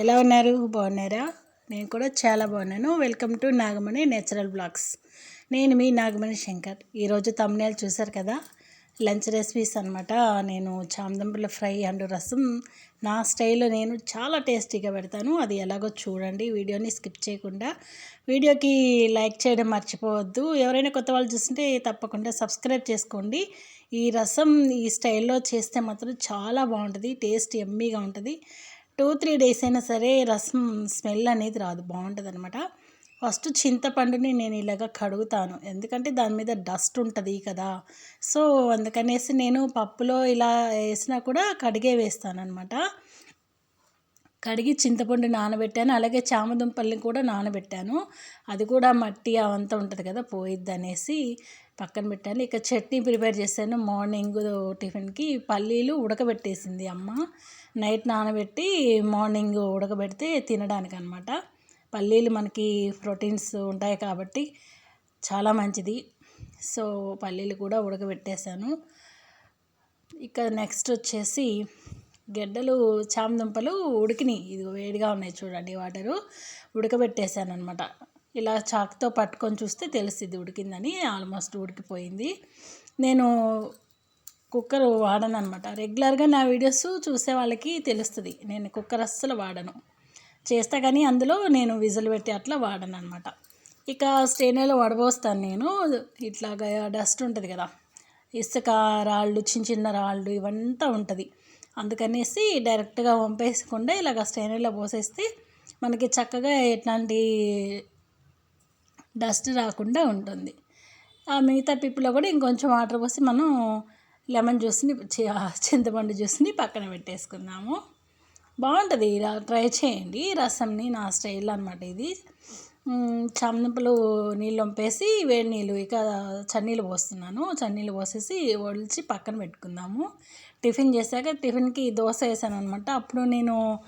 ఎలా ఉన్నారు? బాగున్నారా? నేను కూడా చాలా బాగున్నాను. Welcome to Nagamani natural blogs. నేను మీ నాగమణి శంకర్. ఈరోజు తమ్నేలు చూశారు కదా? లంచ్ రెసిపీస్ అనమాట నేను చామదంపుల ఫ్రై అండ్ రసం. నా స్టైల్లో నేను చాలా టేస్టీగా పెడతాను. అది ఎలాగో చూడండి. వీడియోని స్కిప్ చేయకుండా. వీడియోకి లైక్ చేయడం మర్చిపోవద్దు. ఎవరైనా కొత్త వాళ్ళు చూస్తుంటే తప్పకుండా సబ్స్క్రైబ్ చేసుకోండి. ఈ రసం ఈ స్టైల్లో చేస్తే మాత్రం చాలా బాగుంటుంది. టేస్ట్ ఎమ్మీగా ఉంటుంది. టూ త్రీ డేస్ అయినా సరే రసం స్మెల్ అనేది రాదు బాగుంటుంది అనమాట ఫస్ట్ చింతపండుని నేను ఇలాగ కడుగుతాను. ఎందుకంటే దాని మీద డస్ట్ ఉంటుంది కదా. సో అందుకనేసి నేను పప్పులో ఇలా వేసినా కూడా కడిగే వేస్తాను అనమాట కడిగి చింతపండు నానబెట్టాను. అలాగే చామదుంపల్ని కూడా నానబెట్టాను. అది కూడా మట్టి అవంతా ఉంటుంది కదా పోయిద్ది అనేసి పక్కన పెట్టాను. ఇక చట్నీ ప్రిపేర్ చేశాను మార్నింగ్ టిఫిన్కి. పల్లీలు ఉడకబెట్టేసింది అమ్మ. నైట్ నానబెట్టి మార్నింగ్ ఉడకబెడితే తినడానికి అనమాట పల్లీలు మనకి ప్రోటీన్స్ ఉంటాయి కాబట్టి చాలా మంచిది. సో పల్లీలు కూడా ఉడకబెట్టేశాను. ఇక నెక్స్ట్ వచ్చేసి గడ్డలు చామదుంపలు ఉడికినాయి. ఇది వేడిగా ఉన్నాయి చూడండి వాటరు. ఉడకబెట్టేశాను అనమాట ఇలా చాక్తో పట్టుకొని చూస్తే తెలుస్తుంది ఉడికిందని ఆల్మోస్ట్ ఉడికిపోయింది. నేను కుక్కర్ వాడను అనమాట రెగ్యులర్గా నా వీడియోస్ చూసే వాళ్ళకి తెలుస్తుంది. నేను కుక్కర్ అస్సలు వాడను. చేస్తా కానీ అందులో నేను విజిల్ పెట్టి అట్లా వాడను అనమాట ఇక స్టేనేలో వడబోస్తాను నేను. ఇట్లాగా డస్ట్ ఉంటుంది కదా ఇసుక రాళ్ళు చిన్న చిన్న రాళ్ళు ఇవంతా ఉంటుంది. అందుకనేసి డైరెక్ట్గా వంపేసకుండా ఇలాగ స్టైనర్లో పోసేస్తే మనకి చక్కగా ఎట్లాంటి డస్ట్ రాకుండా ఉంటుంది. ఆ మిగతా పిప్పులో కూడా ఇంకొంచెం వాటర్ పోసి మనం లెమన్ జ్యూస్ని చింతపండు జ్యూస్ని పక్కన పెట్టేసుకుందాము. బాగుంటుంది. ఇలా ట్రై చేయండి. రసంని నా స్టైల్ అనమాట ఇది. చామదుంపలు నీళ్ళు వంపేసి వేడి నీళ్ళు ఇక చన్నీళ్ళు పోస్తున్నాను. చన్నీళ్ళు పోసేసి ఒలిచి పక్కన పెట్టుకుందాము. టిఫిన్ చేశాక టిఫిన్కి దోశ వేసాను అనమాట అప్పుడు నేను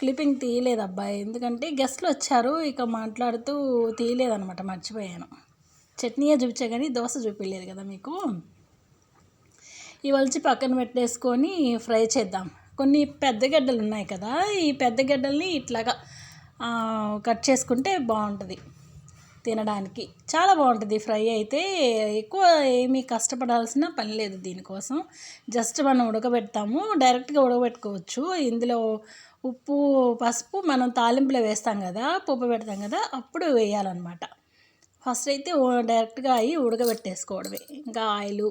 క్లిప్పింగ్ తీయలేదు అబ్బాయి. ఎందుకంటే గెస్ట్లు వచ్చారు ఇక మాట్లాడుతూ తీయలేదనమాట మర్చిపోయాను. చట్నీయే చూపించా కానీ దోశ చూపించలేదు కదా మీకు? ఇవలిచి పక్కన పెట్టేసుకొని ఫ్రై చేద్దాం. కొన్ని పెద్ద గడ్డలు ఉన్నాయి కదా ఈ పెద్ద గడ్డల్ని ఇట్లాగా కట్ చేసుకుంటే బాగుంటుంది తినడానికి. చాలా బాగుంటుంది ఫ్రై అయితే. ఎక్కువ ఏమీ కష్టపడాల్సిన పని లేదు దీనికోసం. జస్ట్ మనం ఉడకబెడతాము డైరెక్ట్గా ఉడకబెట్టుకోవచ్చు. ఇందులో ఉప్పు పసుపు మనం తాలింపులో వేస్తాం కదా పప్పు పెడతాం కదా అప్పుడు వేయాలన్నమాట. ఫస్ట్ అయితే డైరెక్ట్గా అవి ఉడకబెట్టేసుకోవడమే. ఇంకా ఆయిలు.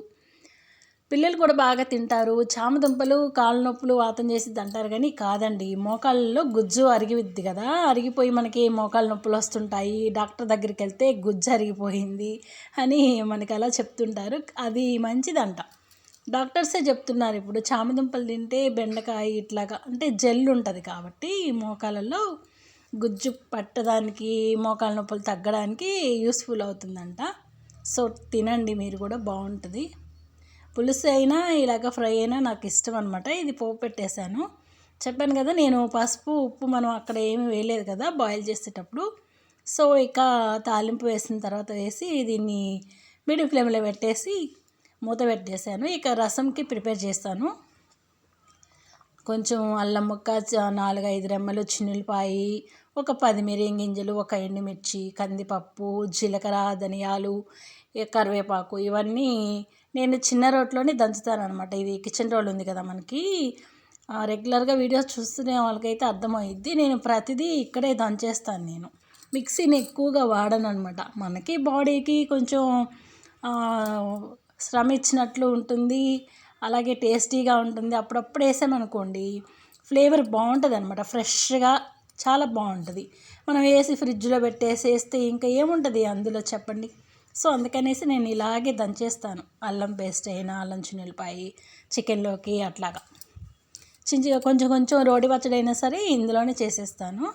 పిల్లలు కూడా బాగా తింటారు. చామదుంపలు కాళ్ళ నొప్పులు వాతం చేసిద్ది అంటారు కానీ కాదండి. మోకాళ్ళలో గుజ్జు అరిగివిద్ది కదా. అరిగిపోయి మనకి మోకాళ్ళ నొప్పులు వస్తుంటాయి. డాక్టర్ దగ్గరికి వెళ్తే గుజ్జు అరిగిపోయింది అని మనకి అలా చెప్తుంటారు. అది మంచిదంట. డాక్టర్సే చెప్తున్నారు ఇప్పుడు చామదుంపలు తింటే బెండకాయ ఇట్లాగా. అంటే జెల్ ఉంటుంది కాబట్టి మోకాలలో గుజ్జు పట్టడానికి మోకాల నొప్పులు తగ్గడానికి యూస్ఫుల్ అవుతుందంట. సో తినండి మీరు కూడా బాగుంటుంది. పులుసు అయినా ఇలాగ ఫ్రై అయినా నాకు ఇష్టం అనమాట ఇది పోపు పెట్టేశాను. చెప్పాను కదా నేను పసుపు ఉప్పు మనం అక్కడ ఏమి వేయలేదు కదా బాయిల్ చేసేటప్పుడు. సో ఇక తాలింపు వేసిన తర్వాత వేసి దీన్ని మీడియం ఫ్లేమ్లో పెట్టేసి మూత పెట్టేశాను ఇక రసంకి ప్రిపేర్ చేస్తాను. కొంచెం అల్లం ముక్క నాలుగు ఐదు రెమ్మలు చిన్నులపాయి ఒక పది మిరియం గింజలు ఒక ఎండుమిర్చి కందిపప్పు జీలకర్ర ధనియాలు కరివేపాకు ఇవన్నీ నేను చిన్న రోట్లోనే దంచుతాను అనమాట ఇది కిచెన్ రోల్ ఉంది కదా మనకి. రెగ్యులర్గా వీడియోస్ చూస్తున్న వాళ్ళకైతే అర్థమవుద్ది నేను ప్రతిదీ ఇక్కడే దంచేస్తాను నేను. మిక్సీని ఎక్కువగా వాడను అనమాట మనకి బాడీకి కొంచెం శ్రమ ఇచ్చినట్లు ఉంటుంది. అలాగే టేస్టీగా ఉంటుంది. అప్పుడప్పుడు వేసామనుకోండి ఫ్లేవర్ బాగుంటుంది అనమాట ఫ్రెష్గా చాలా బాగుంటుంది. మనం వేసి ఫ్రిడ్జ్లో పెట్టేసి వేస్తే ఇంకా ఏముంటుంది అందులో చెప్పండి? సో అందుకనేసి నేను ఇలాగే దంచేస్తాను. అల్లం పేస్ట్ అయినా అల్లం చున్నెలపాయి చికెన్లోకి అట్లాగా. చించిగా కొంచెం కొంచెం రోడి పచ్చడి అయినా సరే ఇందులోనే చేసేస్తాను.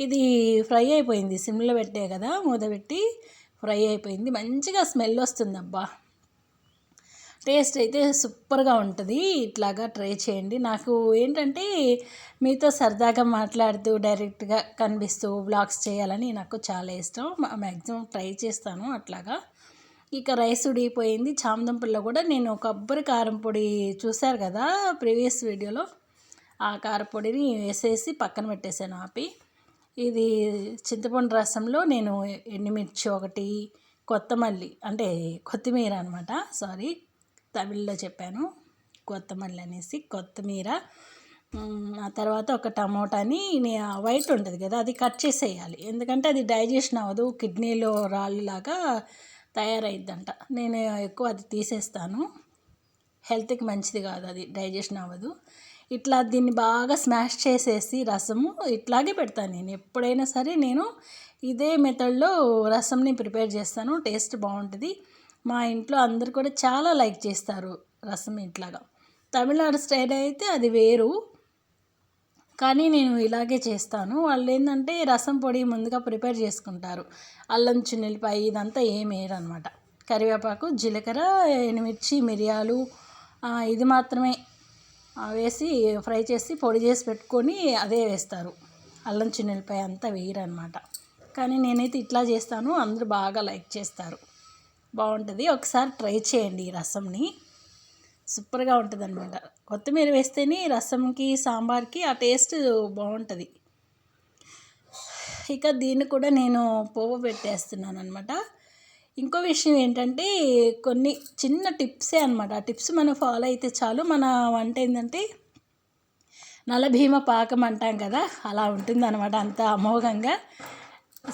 ఇది ఫ్రై అయిపోయింది. సిమ్లో పెట్టే కదా మూత పెట్టి ఫ్రై అయిపోయింది. మంచిగా స్మెల్ వస్తుంది అబ్బా టేస్ట్ అయితే సూపర్గా ఉంటుంది. ఇట్లాగా ట్రై చేయండి. నాకు ఏంటంటే మీతో సరదాగా మాట్లాడుతూ డైరెక్ట్గా కనిపిస్తూ బ్లాగ్స్ చేయాలని నాకు చాలా ఇష్టం. మ్యాక్సిమం ట్రై చేస్తాను అట్లాగా. ఇక రైస్ ఉడిగిపోయింది చామదుంపల్లో కూడా నేను కొబ్బరి కారం పొడి చూశారు కదా ప్రీవియస్ వీడియోలో. ఆ కారపొడిని వేసేసి పక్కన పెట్టేశాను ఆపి. ఇది చింతపండు రసంలో నేను ఎండుమిర్చి ఒకటి కొత్తమల్లి అంటే కొత్తిమీర అనమాట సారీ. తమిళ్ళో చెప్పాను. కొత్తమల్లి అనేసి కొత్తిమీర ఆ తర్వాత ఒక టమోటాని ఆ వైట్ ఉంటుంది కదా అది కట్ చేసేయాలి. ఎందుకంటే అది డైజెషన్ అవ్వదు కిడ్నీలో రాళ్ళులాగా తయారైద్దంట. నేను ఎక్కువ అది తీసేస్తాను. హెల్త్కి మంచిది కాదు అది డైజెషన్ అవ్వదు. ఇట్లా దీన్ని బాగా స్మాష్ చేసేసి రసము ఇట్లాగే పెడతాను నేను. ఎప్పుడైనా సరే నేను ఇదే మెథడ్లో రసంని ప్రిపేర్ చేస్తాను టేస్ట్ బాగుంటుంది. మా ఇంట్లో అందరు కూడా చాలా లైక్ చేస్తారు రసం ఇట్లాగా. తమిళనాడు స్టైల్ అయితే అది వేరు. కానీ నేను ఇలాగే చేస్తాను. వాళ్ళు ఏంటంటే రసం పొడి ముందుగా ప్రిపేర్ చేసుకుంటారు. అల్లం చిన్నులపాయ ఇదంతా ఏం వేయరు అనమాట కరివేపాకు జీలకర్ర ఎండుమిర్చి మిరియాలు ఇది మాత్రమే వేసి ఫ్రై చేసి పొడి చేసి పెట్టుకొని అదే వేస్తారు. అల్లం చిన్నులపాయ అంతా వేయరు అనమాట కానీ నేనైతే ఇట్లా చేస్తాను. అందరూ బాగా లైక్ చేస్తారు. బాగుంటుంది. ఒకసారి ట్రై చేయండి ఈ రసంని. సూపర్గా ఉంటుంది అనమాట కొత్తిమీర వేస్తేనే రసంకి సాంబార్కి ఆ టేస్ట్ బాగుంటుంది. ఇక దీన్ని కూడా నేను పోపు పెట్టేస్తున్నాను అనమాట ఇంకో విషయం ఏంటంటే కొన్ని చిన్న టిప్సే అనమాట ఆ టిప్స్ మనం ఫాలో అయితే చాలు. మన వంట ఏంటంటే నలభీమ పాకం అంటాం కదా అలా ఉంటుంది అనమాట అంత అమోఘంగా.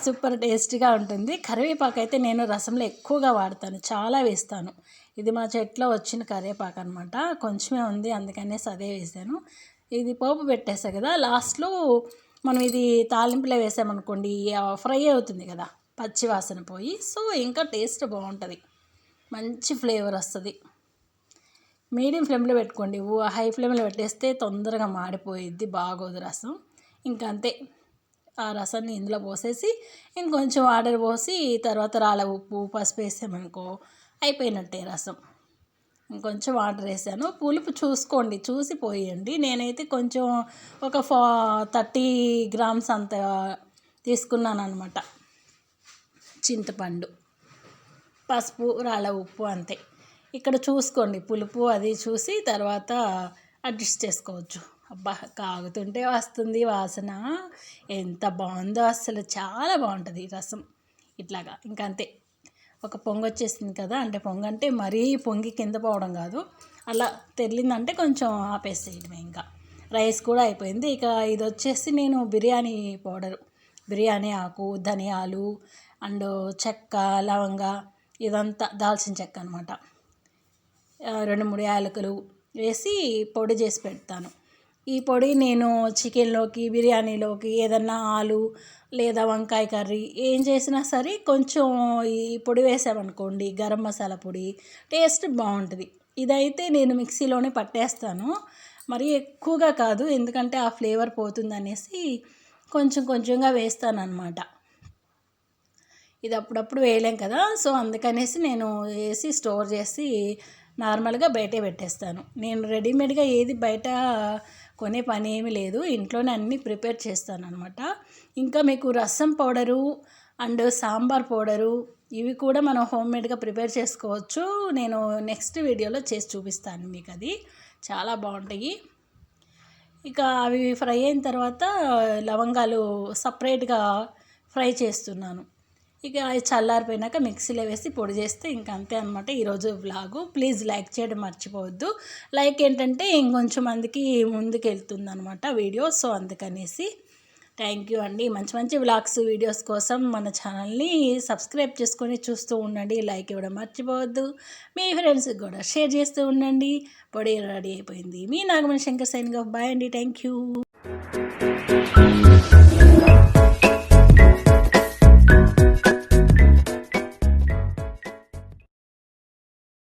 సూపర్ టేస్టీగా ఉంటుంది. కరివేపాకు అయితే నేను రసంలో ఎక్కువగా వాడతాను. చాలా వేస్తాను. ఇది మా చెట్లో వచ్చిన కరివేపాకు అనమాట కొంచెమే ఉంది అందుకనేసి అదే వేసాను. ఇది పోపు పెట్టేసా కదా లాస్ట్లో మనం ఇది తాలింపులో వేసామనుకోండి ఫ్రై అవుతుంది కదా పచ్చి వాసన పోయి. సో ఇంకా టేస్ట్ బాగుంటుంది. మంచి ఫ్లేవర్ వస్తుంది. మీడియం ఫ్లేమ్లో పెట్టుకోండి. హై ఫ్లేమ్లో పెట్టేస్తే తొందరగా మాడిపోయిద్ది బాగోదు రసం. ఇంకా అంతే ఆ రసాన్ని ఇందులో పోసేసి ఇంకొంచెం వాటర్ పోసి తర్వాత రాళ్ళ ఉప్పు పసుపు వేసామనుకో అయిపోయినట్టే రసం. ఇంకొంచెం వాటర్ వేసాను. పులుపు చూసుకోండి చూసి పోయండి. నేనైతే కొంచెం ఒక ఫా థర్టీ గ్రామ్స్ అంత తీసుకున్నాను అనమాట చింతపండు పసుపు రాళ్ళ ఉప్పు అంతే. ఇక్కడ చూసుకోండి పులుపు అది చూసి తర్వాత అడ్జస్ట్ చేసుకోవచ్చు. అబ్బా కాగుతుంటే వస్తుంది వాసన. ఎంత బాగుందో అసలు చాలా బాగుంటుంది రసం. ఇట్లాగా ఇంకా అంతే ఒక పొంగు వచ్చేసింది కదా అంటే పొంగు అంటే మరీ పొంగి కింద పోవడం కాదు. అలా తెల్లిందంటే కొంచెం ఆపేసేయడమే ఇంకా. రైస్ కూడా అయిపోయింది. ఇక ఇది వచ్చేసి నేను బిర్యానీ పౌడరు. బిర్యానీ ఆకు ధనియాలు అండ్ చెక్క లవంగ ఇదంతా దాల్చిన చెక్క అనమాట రెండు మూడు యాలకులు వేసి పొడి చేసి పెడతాను. ఈ పొడి నేను చికెన్లోకి బిర్యానీలోకి ఏదన్నా ఆలు లేదా వంకాయ కర్రీ ఏం చేసినా సరే కొంచెం ఈ పొడి వేసామనుకోండి గరం మసాలా పొడి టేస్ట్ బాగుంటుంది. ఇదైతే నేను మిక్సీలోనే పట్టేస్తాను. మరి ఎక్కువగా కాదు ఎందుకంటే ఆ ఫ్లేవర్ పోతుంది అనేసి కొంచెం కొంచెంగా వేస్తాను అనమాట ఇది అప్పుడప్పుడు వేయలేం కదా సో అందుకనేసి నేను వేసి స్టోర్ చేసి నార్మల్గా బయటే పెట్టేస్తాను. నేను రెడీమేడ్గా ఏది బయట కొనే పని ఏమీ లేదు. ఇంట్లోనే అన్నీ ప్రిపేర్ చేస్తాను అనమాట ఇంకా మీకు రసం పౌడరు అండ్ సాంబార్ పౌడరు ఇవి కూడా మనం హోమ్మేడ్గా ప్రిపేర్ చేసుకోవచ్చు. నేను నెక్స్ట్ వీడియోలో చేసి చూపిస్తాను మీకు అది. చాలా బాగుంటాయి. ఇక అవి ఫ్రై అయిన తర్వాత లవంగాలు సపరేట్గా ఫ్రై చేస్తున్నాను. ఇక అవి చల్లారిపోయినాక మిక్సీలో వేసి పొడి చేస్తే ఇంక అంతే అనమాట ఈరోజు వ్లాగు ప్లీజ్ లైక్ చేయడం మర్చిపోవద్దు. లైక్ ఏంటంటే ఇంకొంచెం మందికి ముందుకు వెళ్తుంది అనమాట వీడియో సో అందుకనేసి థ్యాంక్ యూ అండి. మంచి మంచి వ్లాగ్స్ వీడియోస్ కోసం మన ఛానల్ని సబ్స్క్రైబ్ చేసుకొని చూస్తూ ఉండండి. లైక్ ఇవ్వడం మర్చిపోవద్దు. మీ ఫ్రెండ్స్కి కూడా షేర్ చేస్తూ ఉండండి. పొడి రెడీ అయిపోయింది. మీ నాగమణి శంకర్ సైన్ బాయ్ అండి. Thank you